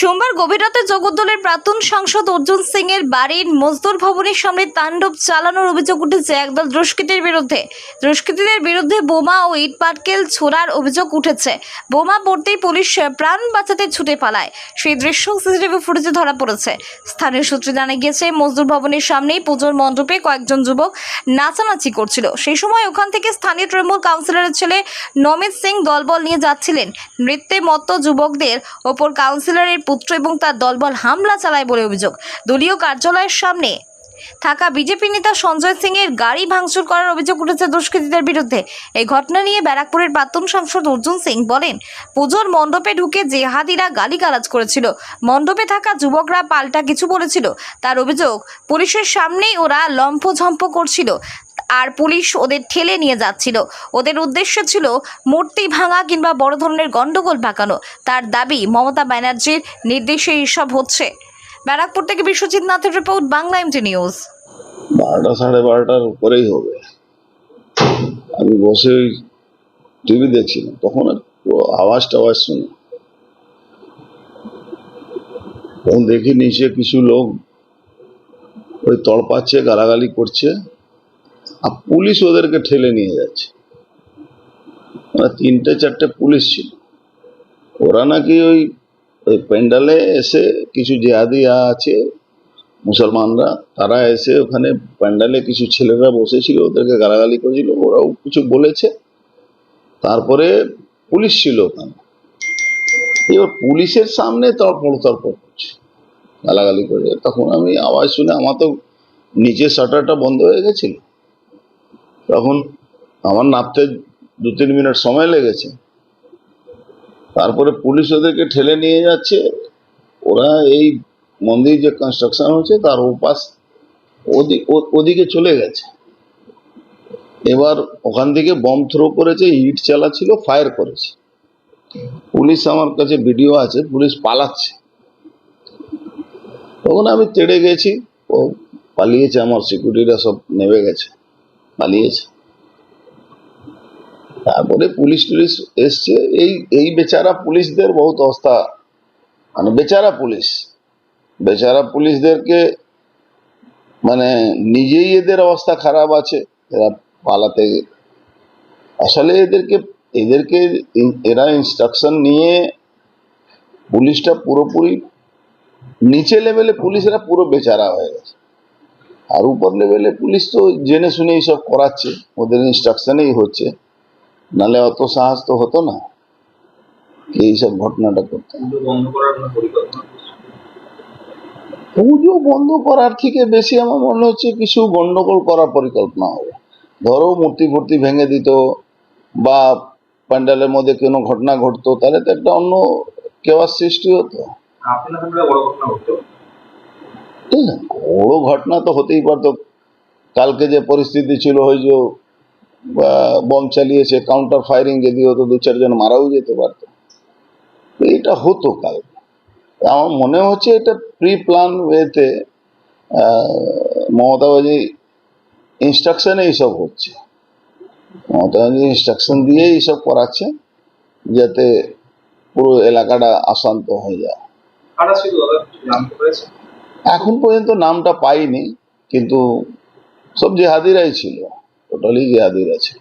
সোমবার গভীর রাতে জগদ্দলের প্রাক্তন সাংসদ অর্জুন সিং এর বাড়ির মজদুর ভবনের সামনে তাণ্ডব চালানোর অভিযোগ উঠেছে একদল দুষ্কৃতীর বিরুদ্ধে। দুষ্কৃতীদের বিরুদ্ধে বোমা ও ইট পাটকেল ছোড়ার অভিযোগ উঠেছে। বোমা পড়তেই পুলিশ প্রাণ বাঁচাতে ছুটে পালায়। সেই দৃশ্য সিসিটিভি ফুটেজে ধরা পড়েছে। স্থানীয় সূত্রে জানা গিয়েছে, মজদুর ভবনের সামনেই পুজোর মণ্ডপে কয়েকজন যুবক নাচানাচি করছিল। সেই সময় ওখান থেকে স্থানীয় তৃণমূল কাউন্সিলরের ছেলে নমিত সিং দলবল নিয়ে যাচ্ছিলেন। নৃত্যে মত্ত যুবকদের ওপর কাউন্সিলরের পুত্র এবং তার দলবল হামলা চালায় বলে অভিযোগ। দলীয় কার্যালয়ের সামনে থাকা বিজেপি নেতা সঞ্জয় সিং এর গাড়ি ভাঙচুর করার অভিযোগ উঠেছে দুষ্কৃতীদের বিরুদ্ধে। এই ঘটনা নিয়ে ব্যারাকপুরের প্রাক্তন সাংসদ অর্জুন সিং বলেন, পুজোর মণ্ডপে ঢুকে জেহাদিরা গালিগালাজ করেছিল। মণ্ডপে থাকা যুবকরা পাল্টা কিছু বলেছিল। তার অভিযোগ, পুলিশের সামনেই ওরা লম্ফঝম্প করছিল। আর পুলিশ ওদের ঠেলে নিয়ে যাচ্ছিল। ওদের উদ্দেশ্য ছিল মূর্তি ভাঙা কিংবা বড় ধরনের গণ্ডগোল পাকানো তার দাবি, মমতা ব্যানার্জির নির্দেশে এসব হচ্ছে। ব্যারাকপুর থেকে বিশ্বজিৎ নাথের রিপোর্ট, বাংলা এমটি নিউজ। বারোটা সাড়ে বারোটার উপরেই হবে। আমি বসে ওই টিভি দেখছিলাম। তখন আওয়াজ টাওয়াজ শুনি তখন দেখি নিচে কিছু লোক ওই তড়পাচ্ছে গালাগালি করছে। আর পুলিশ ওদেরকে ঠেলে নিয়ে যাচ্ছে। মানে তিনটে চারটে পুলিশ ছিল। ওরা নাকি ওই ওই প্যান্ডালে এসে কিছু জেহাদিয়া আছে, মুসলমানরা, তারা এসে ওখানে প্যান্ডালে কিছু ছেলেরা বসেছিল, ওদেরকে গালাগালি করেছিল, ওরাও কিছু বলেছে। তারপরে পুলিশ ছিল ওখানে। এবার পুলিশের সামনে তর্পড় তর্পড় করছে গালাগালি করে, তখন আমি আওয়াজ শুনে, আমার তো নিচের শাটারটা বন্ধ হয়ে গেছিল। তখন আমার নামতে দু তিন মিনিট সময় লেগেছে। তারপরে পুলিশ ওদেরকে ঠেলে নিয়ে যাচ্ছে। ওরা এই মন্দির যে কনস্ট্রাকশন হচ্ছে, তার ওপাশ ওদিকে চলে গেছে। এবার ওখান থেকে বম থ্রো করেছে, ইট চালাচ্ছিল ফায়ার করেছে। পুলিশ আমার কাছে ভিডিও আছে, পুলিশ পালাচ্ছে। তখন আমি তেড়ে গেছি, ও পালিয়েছে, আমার সিকিউরিটিরা সব নেমে গেছে। পালিয়েছে তারপরে পুলিশ টুলিশ এসছে, এই এই বেচারা পুলিশদের বহুত অবস্থা মানে বেচারা পুলিশ, বেচারা পুলিশদেরকে মানে নিজেই এদের অবস্থা খারাপ আছে, এরা পালাতে আসলে এদেরকে এদেরকে এরা ইনস্ট্রাকশন নিয়ে পুলিশটা পুরোপুরি, নিচে লেভেলে পুলিশরা পুরো বেচারা হয়ে গেছে। আর উপর লেভেলে পুলিশ তো জেনে শুনে এইসব করাচ্ছে ওদের ইনস্ট্রাকশনেই হচ্ছে। নালে অত সাহস তো হতো না কি এইসব ঘটনাটা করতে। পুজো বন্ধ করার থেকে বেশি আমার মনে হচ্ছে কিছু গন্ডগোল করার পরিকল্পনা হবে। ধরো মূর্তি ফুর্তি ভেঙে দিত বা প্যান্ডেলের মধ্যে কোনো ঘটনা ঘটতো তাহলে তো একটা অন্য কেওয়ার সৃষ্টি হতো। ঠিক বড় ঘটনা তো হতেই পারতো। কালকে যে পরিস্থিতি ছিল, ওই যে বম চালিয়েছে কাউন্টার ফায়ারিং যদি হতো, দু চারজন মারাও যেতে পারতো। এটা হতো কাল। আমার মনে হচ্ছে এটা প্রি প্ল্যান ওয়েতে মমতা বাজি ইনস্ট্রাকশনে এইসব হচ্ছে। মমতা বাজি ইনস্ট্রাকশন দিয়ে এইসব করাচ্ছে, যাতে পুরো এলাকাটা অশান্ত হয়ে যায়। এখন পর্যন্ত নামটা পাইনি কিন্তু সব জেহাদিরাই ছিল টোটালি জেহাদিরা ছিল।